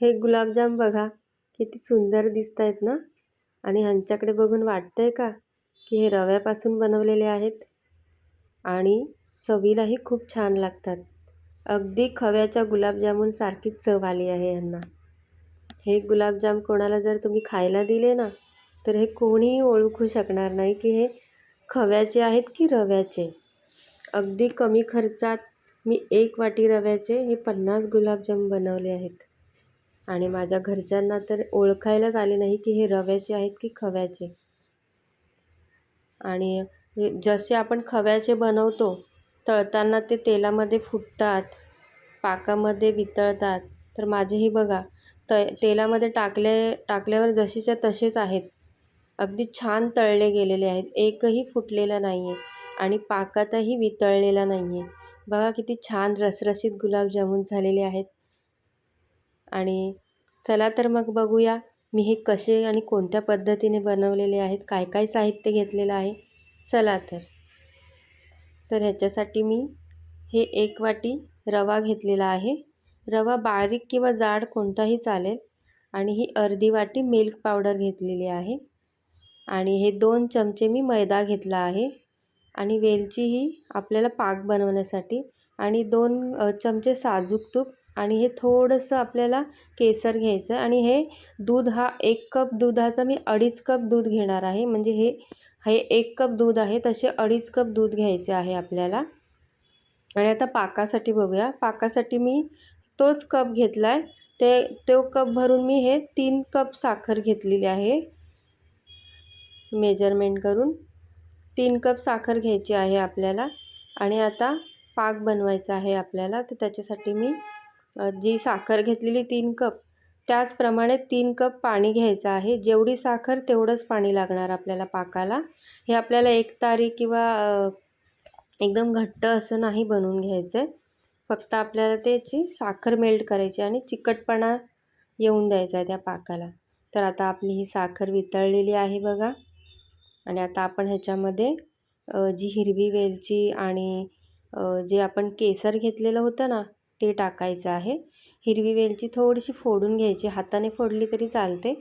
हे गुलाबजाम बघा किती सुंदर दिसत आहेत ना? आणि ह्यांच्याकडे बघून वाटतं आहे का की हे रव्यापासून बनवलेले आहेत? आणि चवीलाही खूप छान लागतात. अगदी खव्याच्या गुलाबजामुनसारखीच चव आली आहे ह्यांना. हे गुलाबजाम कोणाला जर तुम्ही खायला दिले ना तर हे कोणीही ओळखू शकणार नाही की हे खव्याचे आहेत की रव्याचे. अगदी कमी खर्चात मी एक वाटी रव्याचे हे पन्नास गुलाबजाम बनवले आहेत. आणि माझ्या घरच्यांना तर ओळखायलाच आले नाही की हे रव्याचे आहेत की खव्याचे. आणि जसे आपण खव्याचे बनवतो तळताना ते तेलामध्ये फुटतात पाकामध्ये वितळतात. तर माझेही बघा त तेलामध्ये टाकले टाकल्यावर जसेच्या तसेच आहेत. अगदी छान तळले गेलेले आहेत. एकही फुटलेला नाही आहे आणि पाकातही वितळलेला नाही आहे बघा किती छान रसरशीत गुलाबजामुन झालेले आहेत. आणि चला तर मग बघूया मी हे कसे आणि कोणत्या पद्धतीने बनवलेले आहेत काय काय साहित्य घेतलेलं आहे. चला तर. तर ह्याच्यासाठी मी हे एक वाटी रवा घेतलेला आहे. रवा बारीक किंवा जाड कोणताही चालेल आणि ही अर्धी वाटी मिल्क पावडर घेतलेली आहे. आणि हे दोन चमचे मी मैदा घेतला आहे आणि वेलची ही आपल्याला पाक बनवण्यासाठी आणि दोन चमचे साजूक तूप आणि हे थोडंसं आपल्याला केसर घ्यायचं आहे. आणि हे दूध हा एक कप दुधाचा मी अडीच कप दूध घेणार आहे. म्हणजे हे हे एक कप दूध आहे तसे अडीच कप दूध घ्यायचे आहे आपल्याला. आणि आता पाकासाठी बघूया. पाकासाठी मी तोच कप घेतला आहे ते तो कप भरून मी हे तीन कप साखर घेतलेली आहे. मेजरमेंट करून तीन कप साखर घ्यायची आहे आपल्याला. आणि आता पाक बनवायचा आहे आपल्याला. तर त्याच्यासाठी मी जी साखर घेतलेली तीन कप त्याचप्रमाणे तीन कप पाणी घ्यायचं आहे. जेवढी साखर तेवढंच पाणी लागणार आपल्याला पाकाला. हे आपल्याला एक तारी किंवा एकदम घट्ट असं नाही बनवून घ्यायचं आहे फक्त आपल्याला त्याची साखर मेल्ट करायची आणि चिकटपणा येऊन द्यायचा आहे त्या पाकाला. तर आता आपली ही साखर वितळलेली आहे बघा. आणि आता आपण ह्याच्यामध्ये जी हिरवी वेलची आणि जे आपण केसर घेतलेलं होतं ना ते टाकायचं आहे. हिरवी वेलची थोडीशी फोडून घ्यायची. हाताने फोडली तरी चालते.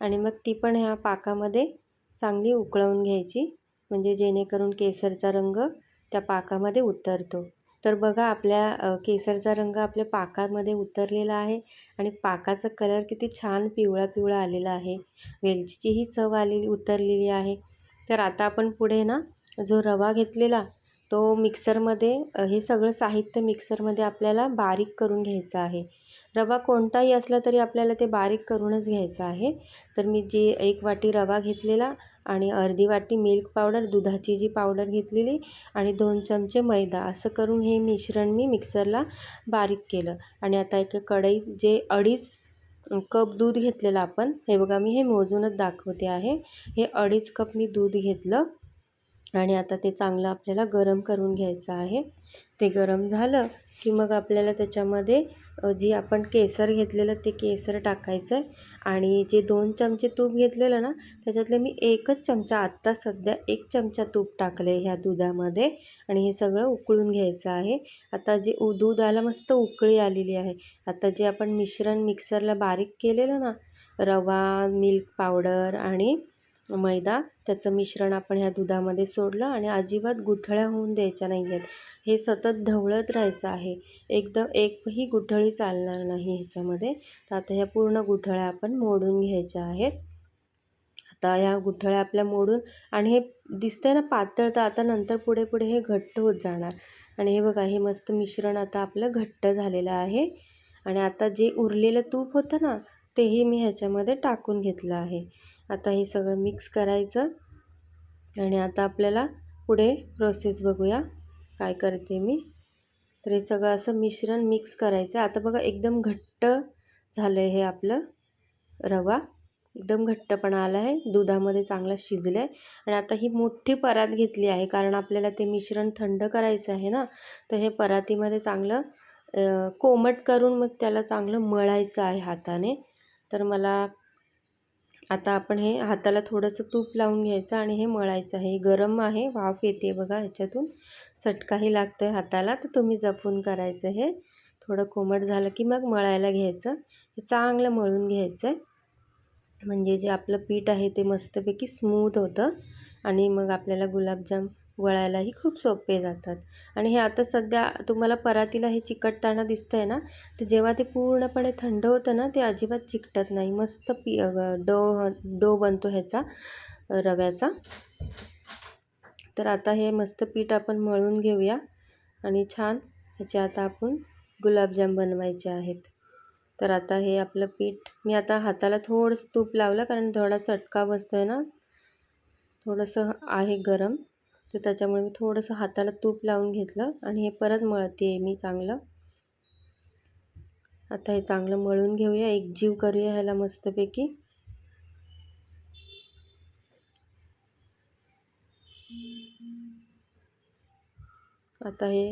आणि मग ती पण ह्या पाकामध्ये चांगली उकळवून घ्यायची. म्हणजे जेणेकरून केसरचा रंग त्या पाकामध्ये उतरतो. तर बघा आपल्या केसरचा रंग आपल्या पाकामध्ये उतरलेला आहे. आणि पाकाचा कलर किती छान पिवळा पिवळा आलेला आहे. वेलचीचीही चव आलेली उतरलेली आहे. तर आता आपण पुढे ना जो रवा घेतलेला तो मिक्सरमध्ये हे सगळं साहित्य मिक्सरमध्ये आपल्याला बारीक करून घ्यायचं आहे. रवा कोणताही असला तरी आपल्याला ते बारीक करूनच घ्यायचं आहे. तर मी जी एक वाटी रवा घेतलेला आणि अर्धी वाटी मिल्क पावडर दुधाची जी पावडर घेतलेली आणि दोन चमचे मैदा असं करून हे मिश्रण मी मिक्सरला बारीक केलं. आणि आता एक कढईत जे अडीच कप दूध घेतलेलं आपण हे बघा मी हे मोजूनच दाखवते आहे. हे अडीच कप मी दूध घेतलं. आणि आता ते चांगलं आपल्याला गरम करून घ्यायचं आहे. ते गरम झालं की मग आपल्याला त्याच्यामध्ये जी आपण केसर घेतलेलं ते केसर टाकायचं आहे आणि जे दोन चमचे तूप घेतलेलं ना त्याच्यातले मी एकच चमचा आत्ता सध्या एक चमचा तूप टाकलं आहे ह्या दुधामध्ये. आणि हे सगळं उकळून घ्यायचं आहे. आता जे उ दुधाला मस्त उकळी आलेली आहे. आता जे आपण मिश्रण मिक्सरला बारीक केलेलं ना रवा मिल्क पावडर आणि मैदा त्याचं मिश्रण आपण ह्या दुधामध्ये सोडलं आणि अजिबात गुठळ्या होऊन द्यायच्या नाही आहेत. हे सतत ढवळत राहायचं आहे. एकदम एकही गुठळी चालणार नाही ह्याच्यामध्ये. तर आता ह्या पूर्ण गुठळ्या आपण मोडून घ्यायच्या आहेत. आता ह्या गुठळ्या आपल्या मोडून आणि हे दिसतंय ना पातळ तर आता नंतर पुढे पुढे हे घट्ट होत जाणार. आणि हे बघा हे मस्त मिश्रण आता आपलं घट्ट झालेलं आहे. आणि आता जे उरलेलं तूप होतं ना तेही मी ह्याच्यामध्ये टाकून घेतलं आहे. आता हे सगळं मिक्स करायचं. आणि आता आपल्याला पुढे प्रोसेस बघूया काय करते मी. तर हे सगळं असं मिश्रण मिक्स करायचं. आता बघा एकदम घट्ट झालं आहे हे आपलं रवा. एकदम घट्टपणा आला आहे. दुधामध्ये चांगला शिजलं आहे आणि आता ही मोठी परात घेतली आहे कारण आपल्याला ते मिश्रण थंड करायचं आहे ना. तर हे परातीमध्ये चांगलं कोमट करून मग त्याला चांगलं मळायचं आहे हाताने. तर मला आता आपण हे हाताला थोडंसं तूप लावून घ्यायचं आणि हे मळायचं आहे. गरम आहे वाफ येते बघा ह्याच्यातून. चटकाही लागतो आहे हाताला तर तुम्ही जपून करायचं हे. थोडं कोमट झालं की मग मळायला घ्यायचं. हे चांगलं मळून घ्यायचं आहे म्हणजे जे आपलं पीठ आहे ते मस्तपैकी स्मूथ होतं. आणि मग आपल्याला गुलाबजाम वळायलाही खूप सोपे जातात. आणि हे आता सध्या तुम्हाला परातीला हे चिकटताना दिसतं आहे ना तर जेव्हा ते पूर्णपणे थंड होतं ना ते अजिबात चिकटत नाही. मस्त पी डो डो बनतो ह्याचा रव्याचा. तर आता हे मस्त पीठ आपण मळून घेऊया आणि छान ह्याचे आता आपण गुलाबजाम बनवायचे आहेत. तर आता हे आपलं पीठ मी आता हाताला थोडंसं तूप लावलं कारण थोडा चटका बसतो आहे ना थोडंसं आहे गरम तर त्याच्यामुळे मी थोडंसं हाताला तूप लावून घेतलं आणि हे परत मळते आहे मी चांगलं. आता हे चांगलं मळून घेऊया. एक जीव करूया ह्याला मस्तपैकी. आता हे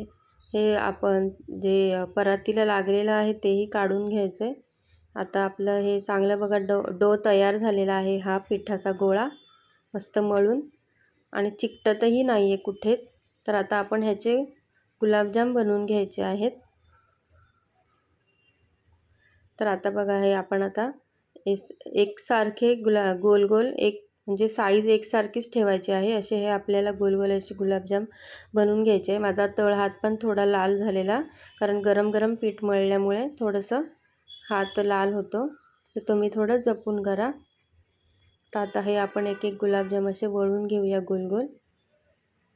हे आपण जे परातीला लागलेलं आहे तेही काढून घ्यायचं आहे आता आपलं हे चांगलं बघा डो डो तयार झालेला आहे हा पिठाचा गोळा. मस्त मळून. आणि चिकटतही नाही आहे कुठेच. तर आता आपण ह्याचे गुलाबजाम बनवून घ्यायचे आहेत. तर आता बघा हे आपण आता एस एकसारखे गुला गोल गोल एक म्हणजे साईज एकसारखीच ठेवायची आहे. असे हे आपल्याला गोल गोल असे गुलाबजाम बनवून घ्यायचे आहे. माझा तळ हात पण थोडा लाल झालेला कारण गरम गरम पीठ मळल्यामुळे थोडंसं हात लाल होतो. तर तुम्ही थोडं जपून करा. तर आता हे आपण एक एक गुलाबजाम असे वळून घेऊया गोल गोल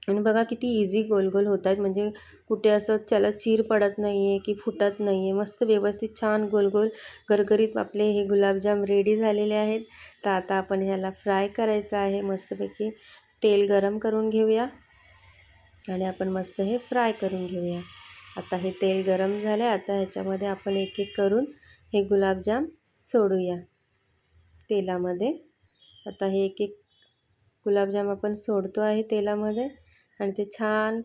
आणि बघा किती इझी गोल गोल होत आहेत म्हणजे कुठे असं त्याला चीर पडत नाही आहे की फुटत नाही आहे मस्त व्यवस्थित छान गोल गोल गरगरीत आपले हे गुलाबजाम रेडी झालेले आहेत. तर आता आपण ह्याला फ्राय करायचं आहे. मस्तपैकी तेल गरम करून घेऊया. आणि आपण मस्त हे फ्राय करून घेऊया. आता हे तेल गरम झालं आहे आता ह्याच्यामध्ये आपण एक एक करून हे गुलाबजाम सोडूया. तेलामध्ये. आता हे एक एक गुलाबजाम आपण सोडतो आहे तेलामध्ये आणि ते छान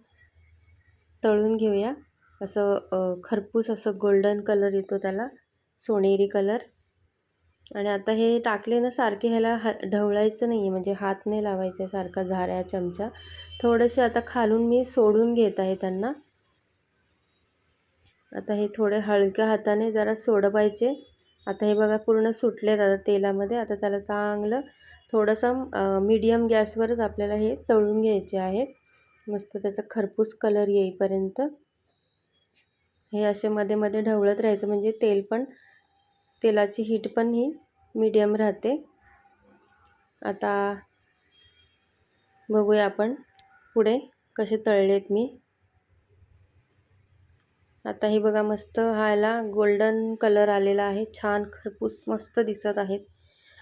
तळून घेऊया. असं खरपूस असं गोल्डन कलर येतो त्याला सोनेरी कलर आणि आता हे टाकले ना सारखे ह्याला ह ढवळायचं नाही आहे म्हणजे हात नाही लावायचं आहे सारखा झाऱ्या चमचा. थोडेसे आता खालून मी सोडून घेत आहे त्यांना. आता हे थोडे हलक्या हाताने जरा सोडवायचे. आता हे बघा पूर्ण सुटलेत आता तेलामध्ये. आता त्याला चांगलं थोडंसं मीडियम गॅसवरच आपल्याला हे तळून घ्यायचे आहेत. मस्त त्याचा खरपूस कलर येईपर्यंत. हे असे मध्ये मध्ये ढवळत राहायचं म्हणजे तेल पण तेलाची हीट पण ही मीडियम राहते. आता बघूया आपण पुढे कसे तळलेत मी. आता हे बघा मस्त ह्याला गोल्डन कलर आलेला आहे. छान खरपूस मस्त दिसत आहेत.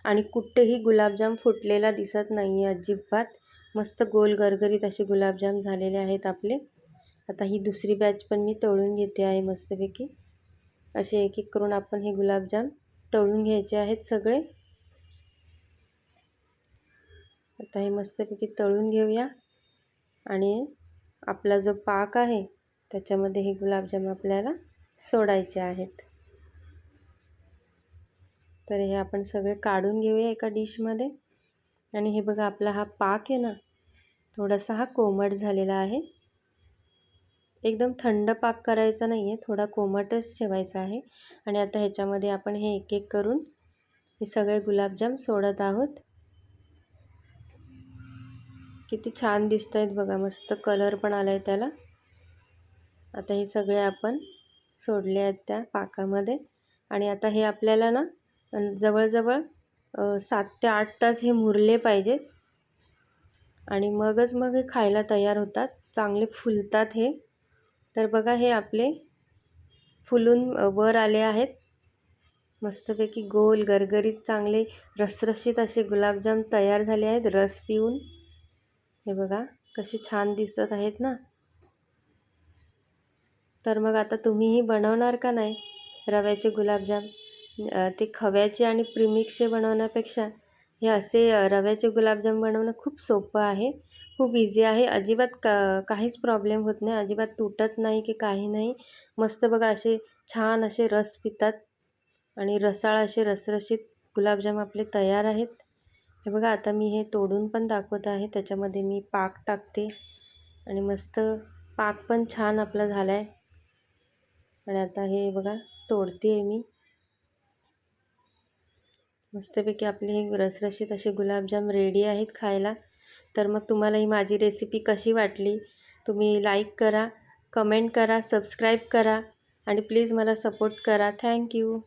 आणि कुठेही गुलाबजाम फुटलेला दिसत नाही आहे अजिबात. मस्त गोल गरगरीत असे गुलाबजाम झालेले आहेत आपले. आता ही दुसरी बॅच पण मी तळून घेते आहे मस्तपैकी. असे एक एक करून आपण हे गुलाबजाम तळून घ्यायचे आहेत सगळे. आता हे मस्तपैकी तळून घेऊया. आणि आपला जो पाक आहे त्याच्यामध्ये हे गुलाबजाम आपल्याला सोडायचे आहेत. तर हे आपण सगळे काढून घेऊया एका डिशमध्ये. आणि हे बघा आपला हा पाक आहे ना थोडासा हा कोमट झालेला आहे. एकदम थंड पाक करायचा नाही आहे थोडा कोमटच ठेवायचा आहे. आणि आता ह्याच्यामध्ये आपण हे एक एक करून हे सगळे गुलाबजाम सोडत आहोत. किती छान दिसत आहेत बघा मस्त कलर पण आला आहे त्याला. आता हे सगळे आपण सोडले आहेत त्या पाकामध्ये. आणि आता हे आपल्याला ना जवळजवळ सात ते आठ तास हे मुरले पाहिजेत. आणि मगच मग हे खायला तयार होतात. चांगले फुलतात हे. तर बघा हे आपले फुलून वर आले आहेत. मस्तपैकी गोल गरगरीत चांगले रसरशीत असे गुलाबजाम तयार झाले आहेत रस पिऊन. हे बघा कसे छान दिसत आहेत ना. तर मग आता तुम्हीही बनवणार का नाही रव्याचे गुलाबजाम? ते खव्याचे आणि प्रीमिक्सचे बनवण्यापेक्षा हे असे रव्याचे गुलाबजाम बनवणं खूप सोपं आहे. खूप इझी आहे. अजिबात का काहीच प्रॉब्लेम होत नाही. अजिबात तुटत नाही की काही नाही. मस्त बघा असे छान असे रस पितात आणि रसाळ असे रसरशीत गुलाबजाम आपले तयार आहेत. हे बघा आता मी हे तोडून पण दाखवत आहे. त्याच्यामध्ये मी पाक टाकते आणि मस्त पाक पण छान आपला झाला आहे आणि आता हे बघा तोडते आहे मी. मस्तपैकी आपले हे रसरशीत असे गुलाबजाम रेडी आहेत खायला. तर मग तुम्हाला ही माझी रेसिपी कशी वाटली? तुम्ही लाईक करा कमेंट करा सबस्क्राईब करा आणि प्लीज मला सपोर्ट करा. थँक्यू